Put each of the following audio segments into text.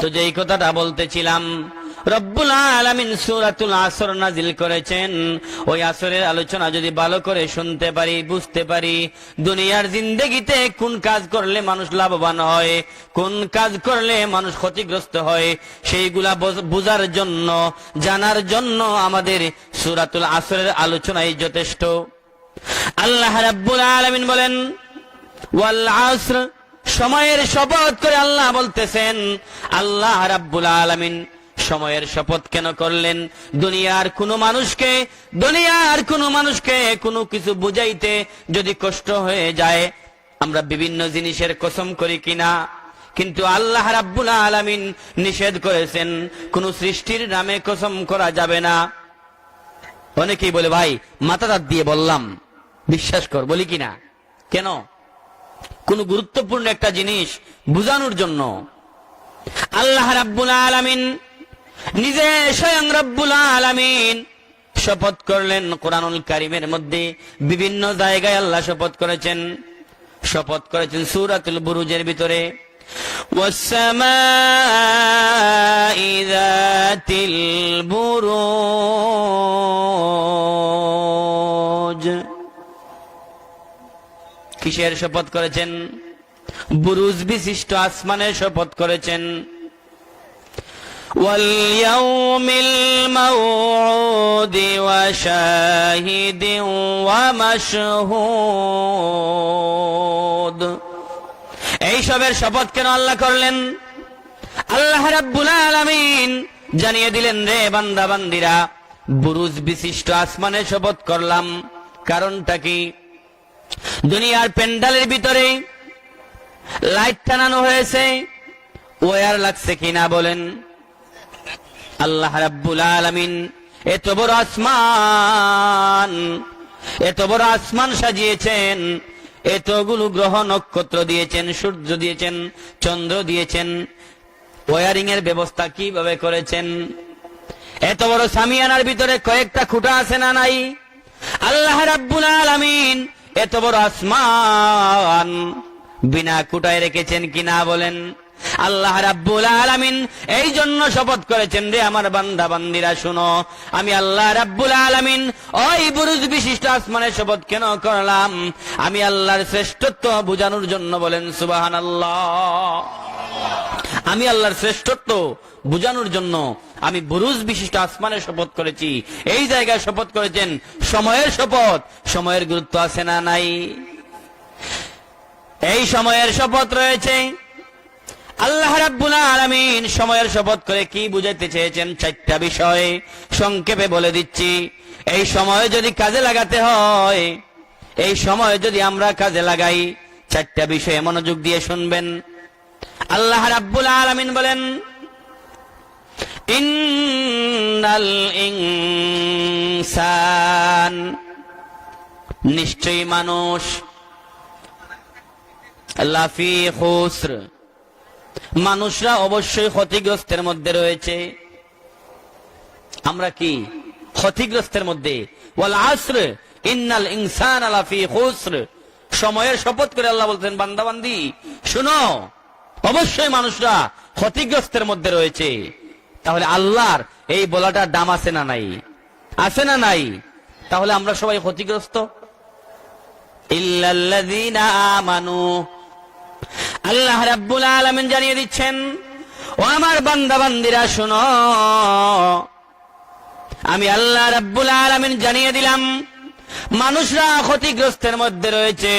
তো যেই কথাটা বলতেছিলাম, রব্বুল আলামিন সূরাতুল আসর নাজিল করেছেন। ওই আসরের আলোচনা যদি ভালো করে শুনতে পারি, বুঝতে পারি, দুনিয়ার জিন্দেগিতে কোন কাজ করলে মানুষ লাভবান হয়, কোন কাজ করলে মানুষ ক্ষতিগ্রস্ত হয়, সেইগুলা বোঝ- বুঝার জন্য, জানার জন্য আমাদের সূরাতুল আসরের আলোচনাই যথেষ্ট। আল্লাহ রাব্বুল আলামিন বলেন, ওয়াল আসর সময়ের শপথ করে আল্লাহ বলতেছেন, আল্লাহ রাব্বুল আলামিন সময়ের শপথ কেন করলেন? দুনিয়ার কোন মানুষকে, দুনিয়ার কোন মানুষকে কোনো কিছু বুঝাইতে যদি কষ্ট হয়ে যায়, আমরা বিভিন্ন জিনিসের কসম করি কিনা? কিন্তু আল্লাহ রাব্বুল আলামিন নিষেধ করেছেন, কোন সৃষ্টির নামে কসম করা যাবে না। অনেকেই বলে, ভাই, মাথা দিয়ে বললাম। বিশ্বাস কর, বলি কিনা? কেন? কোন গুরুত্বপূর্ণ একটা জিনিস বুঝানোর জন্য আল্লাহ রাব্বুল আলামিন নিজে স্বয়ং রব্বুল আলামিন শপথ করলেন কোরআনুল কারিমের মধ্যে বিভিন্ন জায়গায় আল্লাহ শপথ করেছেন শপথ করেছেন সূরাতুল বুরুজের ভিতরে والسماء ذات البروج কিসের শপথ করেছেন বুরুজ বিশিষ্ট আসমানের শপথ করেছেন واليوم الموعود وشاهد ومشهود এই সবের শপথ কেন আল্লাহ করলেন আল্লাহ রাব্বুল আলামিন জানিয়ে দিলেন রে বান্দা বান্দিরা বুরুজ বিশিষ্ট আসমানের শপথ করলাম কারণটা কি দুনিয়ার প্যান্ডালের ভিতরে লাইট টানানো হয়েছে। ওয়ার লাগছে কিনা বলেন। আল্লাহ রাব্বুল আলামিন, এত বড় আসমান, এত বড় আসমান সাজিয়েছেন, এতগুলো গ্রহ নক্ষত্র দিয়েছেন, সূর্য দিয়েছেন, চন্দ্র দিয়েছেন। ওয়ারিং এর ব্যবস্থা কীভাবে করেছেন? এত বড় সামিয়ানার ভিতরে কয়েকটা খুঁটা আছে না নাই? আল্লাহ রাব্বুল আলামিন এত বড় আসমান। বিনা কুটায় রেখেছেন কিনা বলেন? আল্লাহ রাব্বুল আলামিন এই জন্য শপথ করেছেন রে আমার বান্দা বান্দিরা, শুনো। আমি আল্লাহ রাব্বুল আলামিন ওই বুরুজ বিশিষ্ট আসমানের শপথ কেন করলাম? আমি আল্লাহর শ্রেষ্ঠত্ব বোঝানোর জন্য বলেন, সুবহানাল্লাহ। আমি আল্লাহর শ্রেষ্ঠত্ব বুঝানোর জন্য আমি বুরুজ বিশিষ্ট আসমানের শপথ করেছি। এই জায়গায় শপথ করেছেন, সময়ের শপথ। সময়ের গুরুত্ব আছে না নাই? এই সময়ের শপথ রয়েছে। আল্লাহ রাব্বুল আলামিন সময়ের শপথ করে কি বুঝাইতে চেয়েছেন চারটা বিষয় সংক্ষেপে বলে দিচ্ছি। এই সময় যদি কাজে লাগাতে হয়, এই সময় যদি আমরা কাজে লাগাই, চারটা বিষয়ে মনোযোগ দিয়ে শুনবেন। আল্লাহ রাব্বুল আলামিন বলেন, ইন্নাল ইনসান নিশ্চয়ই মানুষ, লাফি, খুসর। মানুষরা অবশ্যই ক্ষতিগ্রস্তের মধ্যে রয়েছে। আমরা কি? ক্ষতিগ্রস্তের মধ্যে। ওয়াল আসর, ইন্নাল ইনসান লাফি, খুসর। সময়ের শপথ করে আল্লাহ বলতেন বান্দাবান্দি শুনো অবশ্যই মানুষরা ক্ষতিগ্রস্তের মধ্যে রয়েছে। তাহলে আল্লাহর এই বলাটার দাম আছে না নাই? আছে না নাই? তাহলে আমরা সবাই ক্ষতিগ্রস্ত? আল্লাহ রাব্বুল আলামিন জানিয়ে দিচ্ছেন, ও আমার বান্দা বান্দিরা শুনো। আমি আল্লাহ রাব্বুল আলামিন জানিয়ে দিলাম, মানুষরা ক্ষতিগ্রস্তের মধ্যে রয়েছে।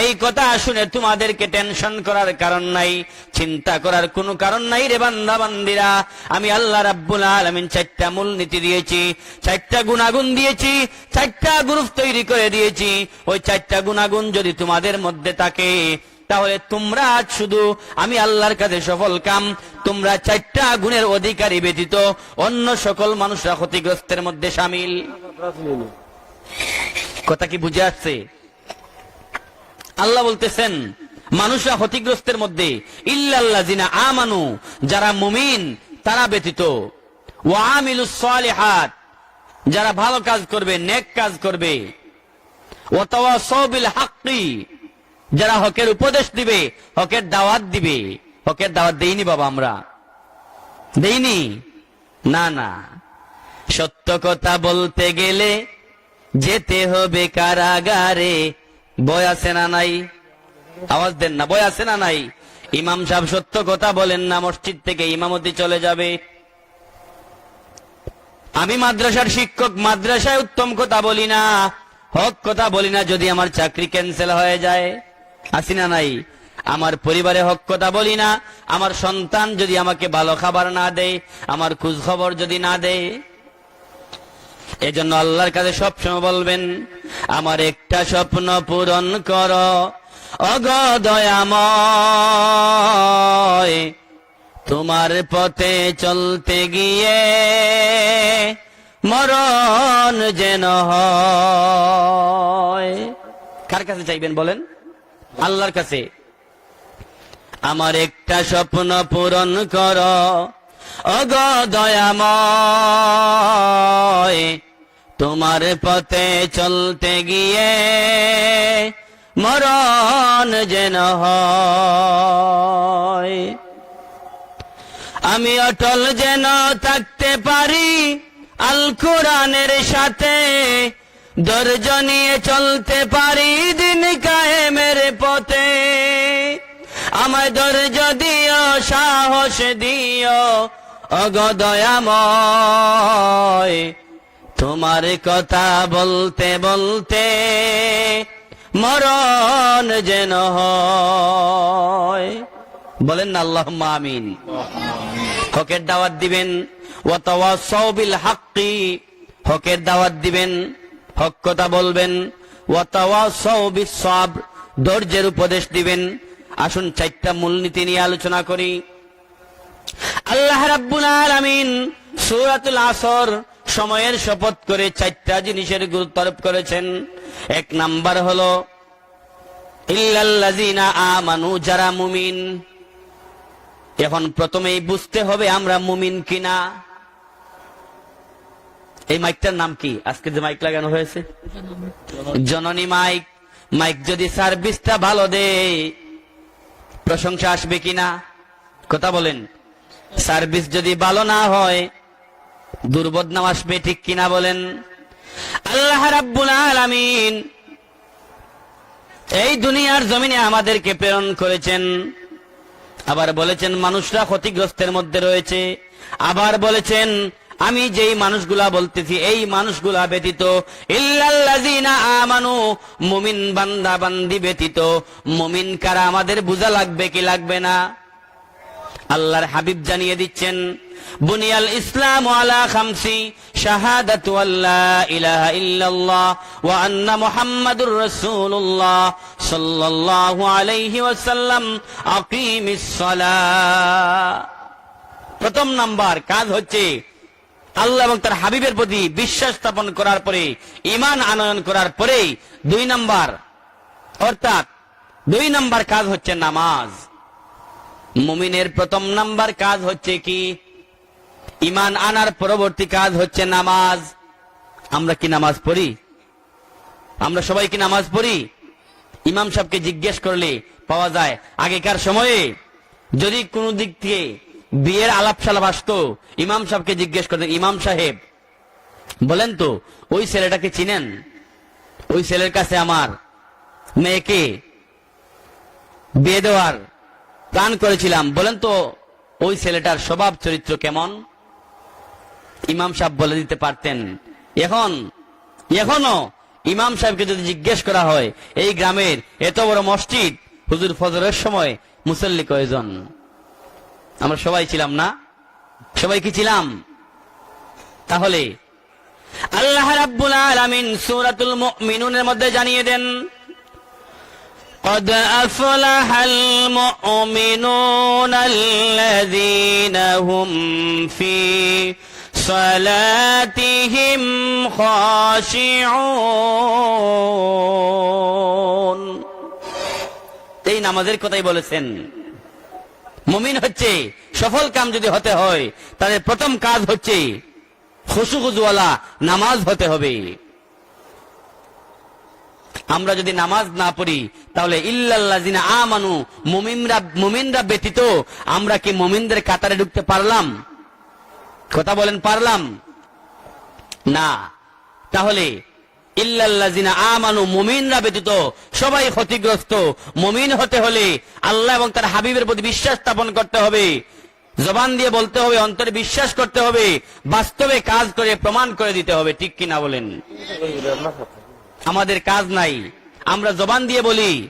এই কথা শুনে তোমাদেরকে টেনশন করার কারণ নাই, চিন্তা করার কোনো কারণ নাই রে বান্দা বান্দিরা আমি আল্লাহ রাব্বুল আলামিন চারটা মূলনীতি দিয়েছি, চারটা গুণাগুণ দিয়েছি, চারটা গ্রুপ তৈরি করে দিয়েছি। ওই চারটা গুণাগুণ যদি তোমাদের মধ্যে থাকে, তাহলে তোমরা আজ শুধু আমি আল্লাহর কাছে সফল কাম, তোমরা চারটা গুণের অধিকারী ব্যতীত অন্য সকল মানুষরা ক্ষতিগ্রস্তের মধ্যে সামিল। কথা কি বুঝে আসছে? আল্লাহ বলতেছেন, মানুষরা ক্ষতিগ্রস্তের মধ্যে ইল্লাল্লাহ জিনা আমানু, যারা মুমিন, তারা ব্যতীত। ওয়ামিলু সালিহাত, যারা ভালো কাজ করবে, নেক কাজ করবে। ওয়াতাওয়াসাবিল হাক্কি, যারা হকের উপদেশ দিবে, হকের দাওয়াত দিবে। হকের দাওয়াত দেইনি বাবা আমরা। দেইনি? না না। সত্য কথা বলতে গেলে যেতে হবে কারাগারে। বয় আছে না নাই? আওয়াজ দেন না, বয় আছে না নাই? ইমাম সাহেব সত্য কথা বলেন না, মসজিদ থেকে ইমামতি চলে যাবে। আমি মাদ্রাসার শিক্ষক, মাদ্রাসায় উত্তম কথা বলি না, হক কথা বলি না, যদি আমার চাকরি ক্যান্সেল হয়ে যায়। আসি না নাই? আমার পরিবারে হক কথা বলি না, আমার সন্তান যদি আমাকে ভালো খাবার না দেয়, আমার খোঁজ খবর যদি না দেয়। এজন্য আল্লাহর কাছে সবসময় বলবেন, আমার একটা স্বপ্ন পূরণ কর। তোমার পথে চলতে গিয়ে মরণ যেন কার কাছে চাইবেন বলেন? আল্লাহর কাছে। আমার একটা স্বপ্ন পূরণ কর অগদয়াময় তোমার পথে চলতে গিয়ে মরণ যেন আমি অটল যেন থাকতে পারি, আল কোরআনের সাথে ধৈর্য নিয়ে চলতে পারি, দিন কায়েমের পথে। আমায় ধৈর্য দিও সাহস দিও অগদয়াময় তোমার কথা বলতে বলতে মরণ যেন বলেন না আল্লাহ মামিন হকের দাওয়াত দিবেন, ওয়াতাওয়াসাউ বিল হাক্কি হকের দাওয়াত দিবেন, হক কথা বলবেন, ওয়াতাওয়াসাউ বিস সাবর ধৈর্যের উপদেশ দিবেন আসুন চারটা মূলনীতি নিয়ে আলোচনা করি। আল্লাহ রাব্বুল আলামিন সূরাতুল আসর সময়ের শপথ করে চারটা জিনিসের গুরুত্ব আরোপ করেছেন। এক নাম্বার হলো ইল্লাল্লাযিনা আমানু যারা মুমিন। এখন প্রথমেই বুঝতে হবে আমরা মুমিন কিনা। এই মাইকটার নাম কি? আজকে যে মাইক লাগানো হয়েছে? জননী মাইক। মাইক যদি সার্ভিসটা ভালো দেয় প্রশংসা আসবে কিনা? কথা বলেন। সার্ভিস যদি ভালো না হয়, দুর্বদনাম আসবে ঠিক কিনা বলেন? আল্লাহ রাব্বুল আলামিন এই দুনিয়ার জমিনে আমাদেরকে প্রেরণ করেছেন। আবার বলেছেন, মানুষরা ক্ষতিগ্রস্তের মধ্যে রয়েছে। আবার বলেছেন আমি যেই মানুষগুলা বলতেছি, এই মানুষগুলা ব্যতীত ইল্লাল্লাযিনা আমানু, মুমিন বান্দা বান্দি ব্যতীত, মুমিন কারা আমাদের বোঝা লাগবে কি লাগবে না? আল্লাহর হাবিব জানিয়ে দিচ্ছেন, বুনিয়াল ইসলাম আলা খামসি, শাহাদাতু আল্লা ইলাহা ইল্লাল্লাহ ওয়া আন্না মুহাম্মাদুর রাসূলুল্লাহ সাল্লাল্লাহু আলাইহি ওয়াসাল্লাম আকিমিস সালাহ। প্রথম নাম্বার কাজ হচ্ছে আল্লাহ এবং তার হাবিবের প্রতি বিশ্বাস স্থাপন করার পরে ইমান আনয়ন করার পরে দুই নাম্বার, অর্থাৎ দুই নাম্বার কাজ হচ্ছে নামাজ। মুমিনের প্রথম নাম্বার কাজ হচ্ছে কি? ইমান আনার পরবর্তী কাজ হচ্ছে নামাজ। আমরা কি নামাজ পড়ি? আমরা সবাই কি নামাজ পড়ি? ইমাম সাহেবকে জিজ্ঞেস করলে পাওয়া যায়, আগেকার সময়ে যদি কোনো দিক থেকে বিয়ের আলাপ সালাপ আসতো। ইমাম সাহেবকে জিজ্ঞেস করতেন, ইমাম সাহেব, বলেন তো, ওই ছেলেটাকে চিনেন? ওই ছেলের কাছে আমার মেয়েকে বিয়ে দেওয়ার প্ল্যান করেছিলাম। বলেন তো, ওই ছেলেটার স্বভাব চরিত্র কেমন? ইমাম সাহেব বলে দিতে পারতেন, এখন, এখনও ইমাম সাহেবকে যদি জিজ্ঞেস করা হয়, এই গ্রামের এত বড় মসজিদ হুজুর ফজরের সময় মুসল্লি কয়জন? আমরা সবাই ছিলাম না সবাই কি ছিলাম তাহলে আল্লাহ রাব্বুল আলামিন সূরাতুল মুমিনুনের মধ্যে জানিয়ে দেন قد أفلح المؤمنون الذين هم في صلاتهم خاشعون এই নামাজের কথাই বলেছেন মুমিন হচ্ছে, সফল কাম যদি হতে হয়, তাদের প্রথম কাজ হচ্ছে খুশুখুজওয়ালা নামাজ হতে হবে। আমরা যদি নামাজ না পড়ি, তাহলে মুমিনরা ব্যতীত আমরা কি মুমিনদের কাতারে ঢুকতে পারলাম? কথা বলেন পারলাম? না। তাহলে সবাই ক্ষতিগ্রস্ত। হতে হলে আল্লাহ এবং তার হাবিবের প্রতি বিশ্বাস স্থাপন করতে হবে। জবান দিয়ে বলতে হবে, অন্তরে বিশ্বাস করতে হবে, বাস্তবে কাজ করে, প্রমাণ করে দিতে হবে, ঠিক কিনা বলেন? আমাদের কাজ নাই। আমরা জবান দিয়ে বলি